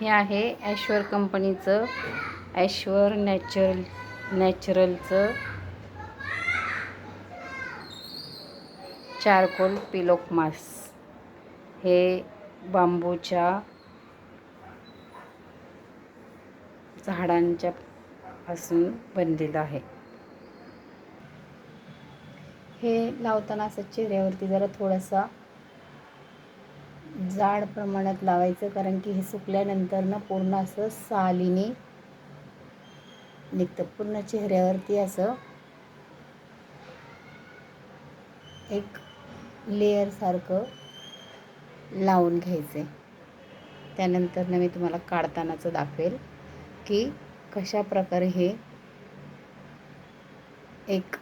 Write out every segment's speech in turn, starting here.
हे आहे ॲश्वर कंपनीचं ॲश्वर नॅचरल नॅचरलचं चारकोल पिलोक मास हे बांबूच्या झाडांच्या पासून बनलेलं आहे. हे लावताना असं चेहऱ्यावरती जरा थोडासा जाड प्रमाणात लावायचं कारण की हे सुकल्यानंतर ना पूर्ण असं सालीने निघतं. पूर्ण चेहऱ्यावरती असं एक लेअरसारखं लावून घ्यायचं आहे त्यानंतर ना मी तुम्हाला काढतानाचं दाखवेल की कशा प्रकारे हे एक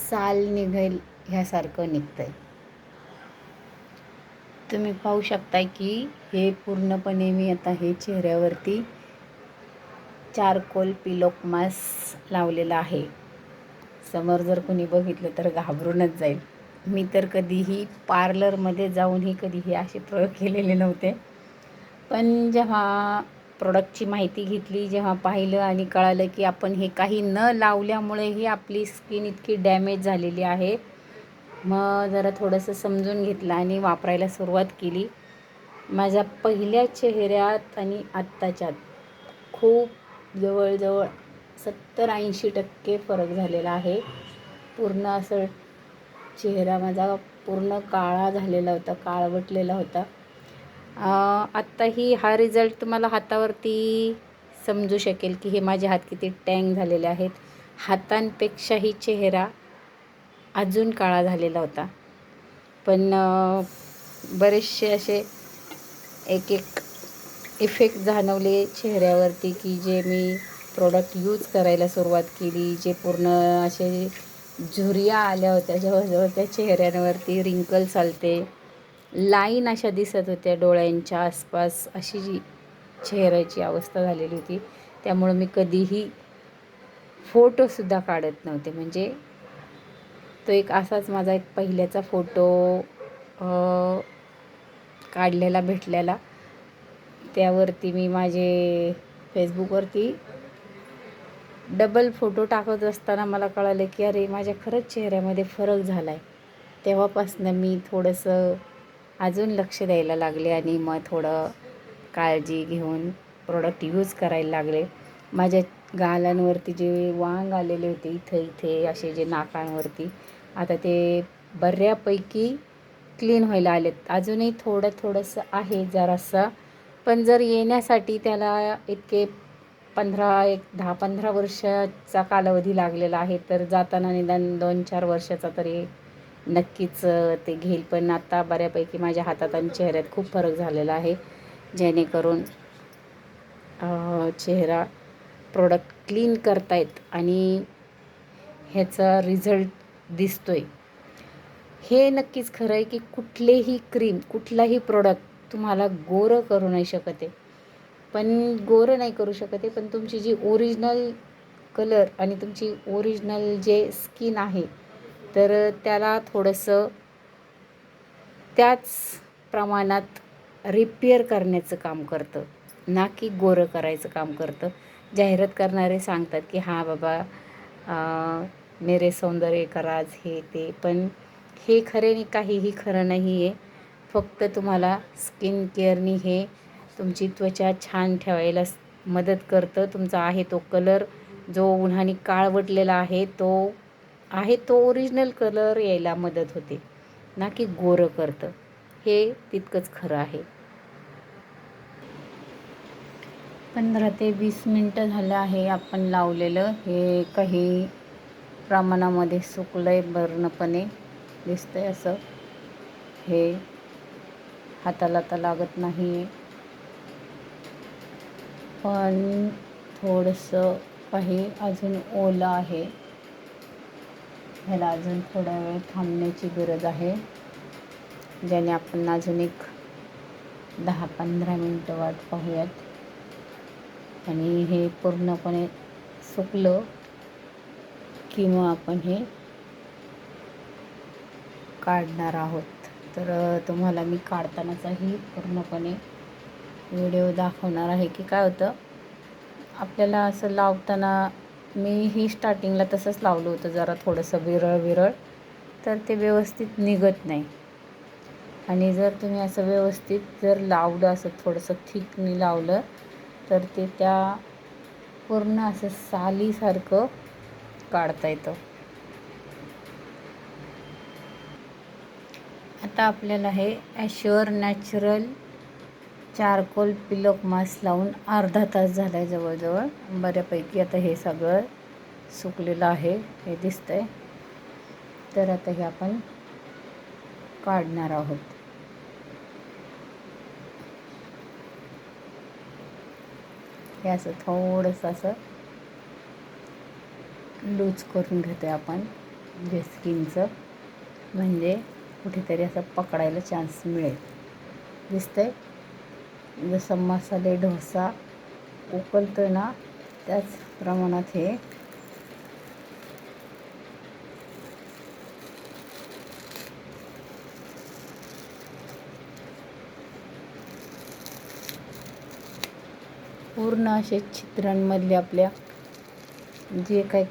साल निघेल ह्यासारखं निघतं आहे तुम्ही पाहू शकता की हे पूर्णपणे मी आता हे चेहऱ्यावरती चारकोल पिलोक मास लावलेला आहे. समोर जर कोणी बघितलं तर घाबरूनच जाईल. मी तर कधीही पार्लरमध्ये जाऊनही कधीही असे प्रयोग केलेले नव्हते. पण जेव्हा प्रोडक्टची माहिती घेतली जेव्हा पाहिलं आणि कळालं की आपण हे काही न लावल्यामुळेही आपली स्किन इतकी डॅमेज झालेली आहे मग जरा थोडंसं समजून घेतलं आणि वापरायला सुरुवात केली. माझ्या पहिल्या चेहऱ्यात आणि आत्ताच्यात खूप जवळजवळ सत्तर ऐंशी टक्के फरक झालेला आहे. पूर्ण असं चेहरा माझा पूर्ण काळा झालेला होता काळवटलेला होता. आत्ताही हा रिझल्ट तुम्हाला हातावरती समजू शकेल की हे माझे हात किती टँग झालेले आहेत. हातांपेक्षाही चेहरा अजून काळा झालेला होता. पण बरेचसे असे एक एक इफेक्ट जाणवले चेहऱ्यावरती की जे मी प्रोडक्ट यूज करायला सुरुवात केली जे पूर्ण असे झुरिया आल्या होत्या जवळजवळ त्या चेहऱ्यांवरती रिंकल्स आलते. लाईन अशा दिसत होत्या डोळ्यांच्या आसपास अशी जी चेहऱ्याची अवस्था झालेली होती. त्यामुळं मी कधीही फोटोसुद्धा काढत नव्हते. म्हणजे तो एक असाच माझा एक पहिल्याचा फोटो काढलेला भेटलेला. त्यावरती मी माझे फेसबुकवरती डबल फोटो टाकत असताना मला कळालं की अरे माझ्या खरंच चेहऱ्यामध्ये फरक झाला आहे तेव्हापासनं मी थोडंसं अजून लक्ष द्यायला लागले आणि मग थोडं काळजी घेऊन प्रोडक्ट यूज करायला लागले. माझ्या गालांवरती जे वांग आलेले होते इथे इथे असे जे नाकांवरती आता ते बऱ्यापैकी क्लीन व्हायला आलेत. अजूनही थोडं थोडंसं आहे जरासं. पण जर येण्यासाठी त्याला इतके पंधरा एक दहा पंधरा वर्षाचा कालावधी लागलेला आहे तर जाताना निदान दोन चार वर्षाचा तरी नक्कीच ते घेईल. पण आता बऱ्यापैकी माझ्या हातात आणि चेहऱ्यात खूप फरक झालेला आहे. जेणेकरून चेहरा प्रोडक्ट क्लीन करतायत आणि ह्याचा रिझल्ट दिसतो आहे हे नक्कीच खरं आहे की कुठलेही क्रीम कुठलाही प्रोडक्ट तुम्हाला गोरं करू नाही शकत. आहे पण गोरं नाही करू शकत आहे पण तुमची जी ओरिजिनल कलर आणि तुमची ओरिजिनल जे स्किन आहे तर त्याला थोडंसं त्याच प्रमाणात रिपेअर करण्याचं काम करतं. ना की गोरं करायचं काम करतं. जाहिरात करणारे सांगतात की हां बाबा मेरे सौंदर्य कराज हे ते. पण हे खरे काहीही खरं नाही आहे फक्त तुम्हाला स्किन केअरनी हे तुमची त्वचा छान ठेवायला मदत करतं. तुमचा आहे तो कलर जो उन्हाने काळवटलेला आहे तो आहे तो ओरिजिनल कलर यायला मदत होते. ना की गोरं करतं. हे तितकंच खरं आहे. पंधरा ते वीस मिनटं झालं आहे आपण लावलेलं. हे काही प्रमाणामध्ये सुकलं आहे बर्णपणे. दिसतं आहे असं. हे हाताला तर लागत नाही आहे पण थोडंसं काही अजून ओलं आहे. ह्याला अजून थोडा वेळ थांबण्याची गरज आहे. ज्याने आपण अजून एक दहा पंधरा मिनटं वाट पाहूयात. आणि हे पूर्णपणे सुकलं. किंवा आपण हे काढणार आहोत. तर तुम्हाला मी काढतानाचाही पूर्णपणे व्हिडिओ दाखवणार आहे की काय होतं आपल्याला असं लावताना मी ही स्टार्टिंगला तसंच लावलं होतं जरा थोडंसं विरळ विरळ तर ते व्यवस्थित निघत नाही. आणि जर तुम्ही असं व्यवस्थित जर लावलं असं थोडंसं थिकनी लावलं तर ते त्या पूर्ण असं सालीसारखं काढता येतं. आता आपल्याला हे ॲश्युअर नॅचरल चारकोल पिलक मास्क लावून अर्धा तास झाला आहे जवळजवळ. बऱ्यापैकी आता हे सगळं सुकलेलं आहे हे दिसतंय. तर आता हे आपण काढणार आहोत. हे असं थोडंसं असं लूज करून घेतो आहे आपण जे स्किनचं. म्हणजे कुठेतरी असं पकडायला चान्स मिळेल. दिसतं आहे जसं मसाले डोसा उकलतो ना त्याच प्रमाणात हे. पूर्ण असे चित्रांमधले आपल्या जे काही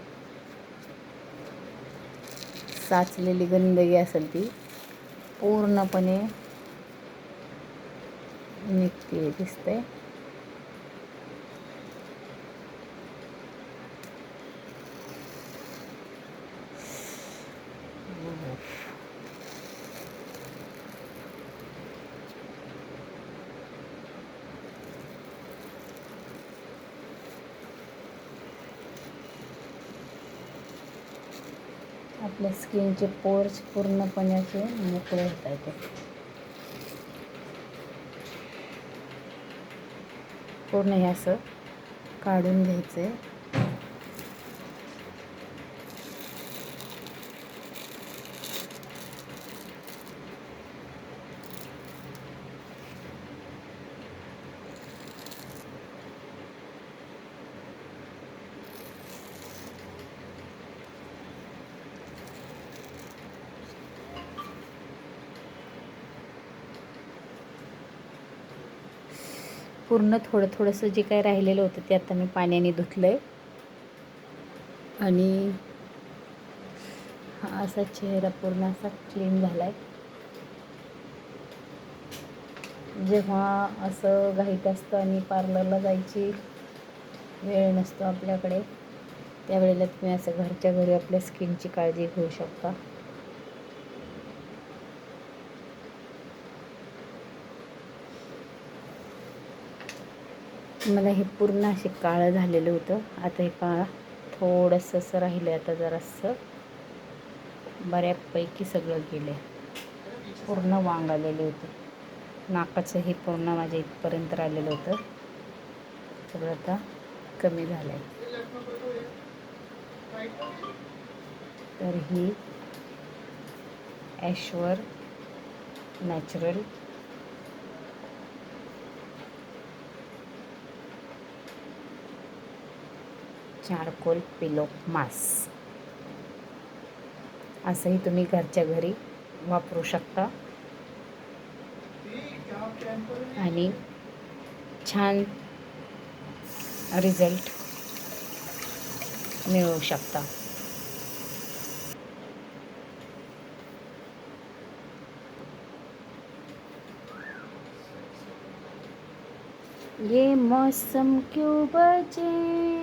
साचलेली गंदगी असेल ती पूर्णपणे निघते दिसते. आपल्या स्किनचे पोर्स पूर्णपणे असे मोकळे होत आहेत. पूर्ण हे असं काढून घ्यायचं आहे पूर्ण थोडं थोडंसं जे काही राहिलेलं होतं ते आता मी पाण्याने धुतलं आहे आणि हा असा चेहरा पूर्ण असा क्लीन झाला आहे जेव्हा असं घाईत असतं आणि पार्लरला जायची वेळ नसतो आपल्याकडे त्यावेळेला तुम्ही असं घरच्या घरी आपल्या स्किनची काळजी घेऊ शकता. मला हे पूर्ण असे काळं झालेलं होतं. आता हे काळं थोडंसं असं राहिलं आहे आता जरासं. बऱ्यापैकी सगळं गेलं पूर्ण वांग आलेले होते. नाकाचं हे पूर्ण माझ्या इथपर्यंत राहिलेलं होतं. सगळं आता कमी झालं आहे तर ही ॲश्वर नॅचरल चारकोल पिलो मास. असंही तुम्ही घरच्या घरी वापरू शकता. आणि छान रिझल्ट मिळवू शकता. ये मौसम क्यों बचे